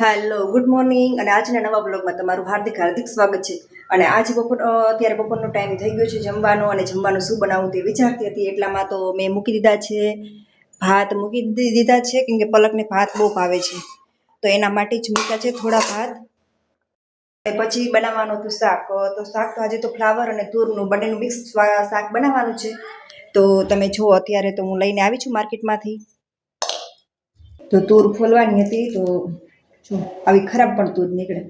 Hello good morning અને આજના નવા બ્લોગમાં તમારું હાર્દિક હાર્દિક સ્વાગત છે. અને આજે બપોર અત્યારે બપોરનો ટાઈમ થઈ ગયો છે જમવાનો અને જમવાનું શું બનાવવું તે વિચારતી હતી. એટલામાં તો મેં મૂકી દીધા છે ભાત, મૂકી દીધા છે કેમ કે પલકને ભાત બહુ ભાવે છે. તો એના માટે જ મૂક્યા છે થોડા ભાત. પછી બનાવવાનું હતું શાક. તો શાક તો આજે તો ફ્લાવર અને તુરનું બંનેનું મિક્સ શાક બનાવવાનું છે. તો તમે જુઓ અત્યારે તો હું લઈને આવી છું માર્કેટમાંથી. તો તુર ફોલવાની હતી, તો જો, આવી ખરાબ પણ દૂધ નીકળે.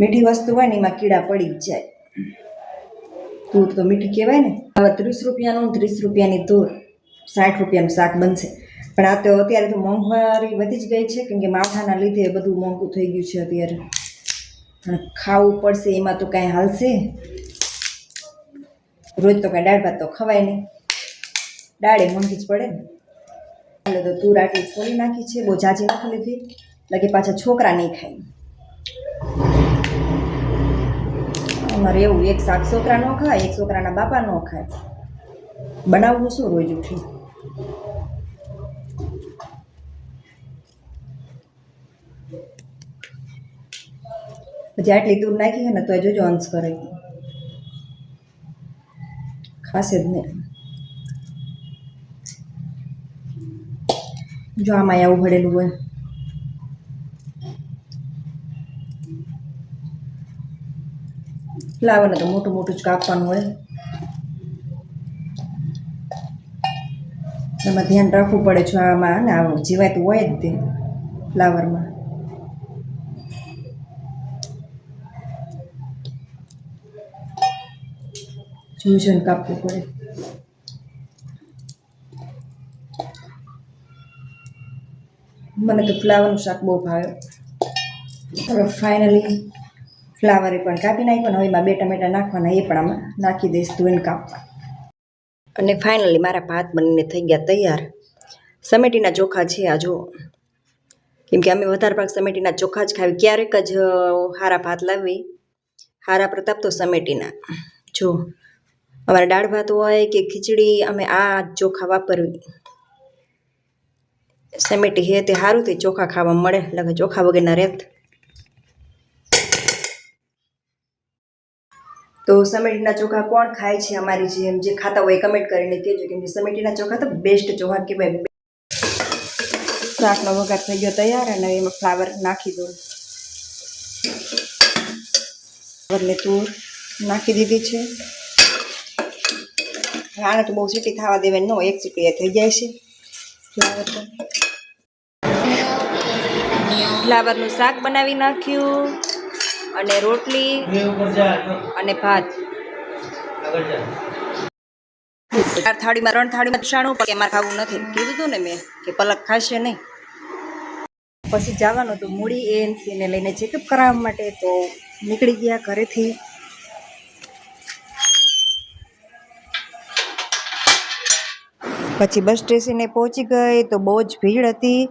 મીઠી વસ્તુ હોય ને એમાં કીડા પડી જ જાય. દૂધ તો મીઠી કહેવાય ને. હવે ત્રીસ રૂપિયાનું ત્રીસ રૂપિયાની દૂર સાઠ રૂપિયાનું શાક બનશે. પણ આ તો અત્યારે તો મોંઘવારી વધી જ ગઈ છે, કેમ કે માથાના લીધે બધું મોંઘું થઈ ગયું છે અત્યારે. પણ ખાવું પડશે, એમાં તો કાંઈ હાલશે. રોજ તો કાંઈ દાળ ભાત તો ખવાય નહીં. દાળે મોંઘી જ પડે ને. એટલે તો તું આટલી છોડી નાખી છે, બહુ જાજી નાખી લીધી. લગે પાછા છોકરા નહીં ખાય. અમારે એવું, એક શાક છોકરા ન ખાય, એક છોકરાના બાપા ન ખાય. બનાવવું શું રોજ ઉઠી? પછી આટલી દૂર નાખી છે ને તો એ જોજો અંશ કરે. ખાસ જ નહીં. જો આમાં આવું ભરેલું હોય. ફ્લાવરને તો મોટું મોટું જ કાપવાનું હોય. એમાં ધ્યાન રાખવું પડે જો આમાં, ને આવું જીવાતું હોય જ તે ફ્લાવરમાં. જોઈ જોઈને કાપવું પડે. મને તો ફ્લાવરનું શાક બહુ ભાવે. હવે ફાઇનલી ફ્લાવરે પણ કાપી નાખ્યો ને હવે એમાં બે ટમેટા નાખવાના, એ પણ આમાં નાખી દઈશ ધોઈને કાપવા. અને ફાઇનલી મારા ભાત બનીને થઈ ગયા તૈયાર. સમેટીના ચોખા છે આ જો કેમ કે અમે વધારે ભાગ સમેટીના ચોખા જ ખાવી ક્યારેક જ હારા ભાત લાવી. હારા પ્રતાપ તો સમેટીના. જો અમારે દાળ ભાત હોય કે ખીચડી, અમે આ ચોખા વાપરવી. સમેટી હે તે સારું તે ચોખા ખાવા મળે. લગે ચોખા વગરના રહેત. તો સમેટીના ચોખા કોણ ખાય છે અમારી જેમ જે ખાતા હોય કમેન્ટ કરીને કહેજો, કેમ કે સમેટીના ચોખા તો બેસ્ટ ચોખા કહેવાય. શાકનો વઘાર થઈ ગયો તૈયાર અને એમાં ફ્લાવર નાખી દઉં. ફ્લાવરને તૂર નાખી દીધી છે. આને તો બહુ સીટી થવા દેવાની ન એક સીટી એ થઈ જાય છે. ફ્લાવર તો. ફ્લાવરનું શાક બનાવી નાખ્યું. અને રોટલી અને ભાત. ચાર થાળીમાં ત્રણ થાળીમાં શાણું પણ એમાં ખાવું નથી. કીધું હતું ને મેં કે પલક ખાશે નહીં. પછી જવાનું હતું મૂડી એએનસીને લઈને ચેકઅપ કરાવવા માટે તો નીકળી ગયા ઘરેથી. પછી બસ સ્ટેશને પહોંચી ગઈ તો બહુ જ ભીડ હતી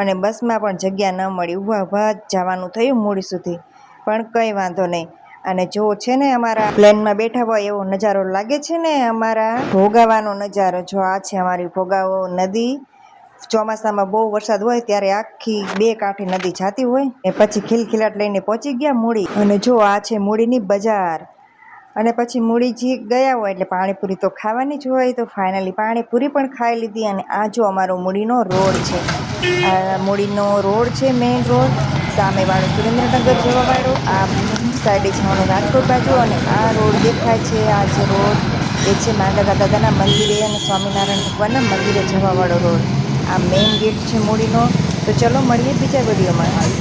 અને બસમાં પણ જગ્યા ન મળી. ઊભા ઊભા જવાનું થયું મૂડી સુધી. પણ કંઈ વાંધો નહીં. અને જો છે ને અમારા પ્લેનમાં બેઠા હોય એવો નજારો લાગે છે ને અમારા ભોગાવાનો નજારો, જો આ છે અમારી ભોગાવો નદી. ચોમાસામાં બહુ વરસાદ હોય ત્યારે આખી બે કાંઠે નદી જાતી હોય. ને પછી ખિલખિલાટ લઈને પહોંચી ગયા મૂડી. અને જો આ છે મૂડીની બજાર. અને પછી મૂળીજી ગયા હોય એટલે પાણીપુરી તો ખાવાની જ હોય, તો ફાઇનલી પાણીપુરી પણ ખાઈ લીધી. અને આ જો અમારો મૂડીનો રોડ છે. મૂડીનો રોડ છે મેઇન રોડ. સામેવાળો સુરેન્દ્રનગર જોવા વાળો આ સાઈડે જવાનો રાજકોટ બાજુ અને આ રોડ દેખાય છે. આ જે રોડ એ છે માંગા દાદાના મંદિરે અને સ્વામિનારાયણ ભગવાનના મંદિરે જવાવાળો રોડ. આ મેઇન ગેટ છે મૂડીનો. તો ચલો મળીએ બીજા વિડીયોમાં.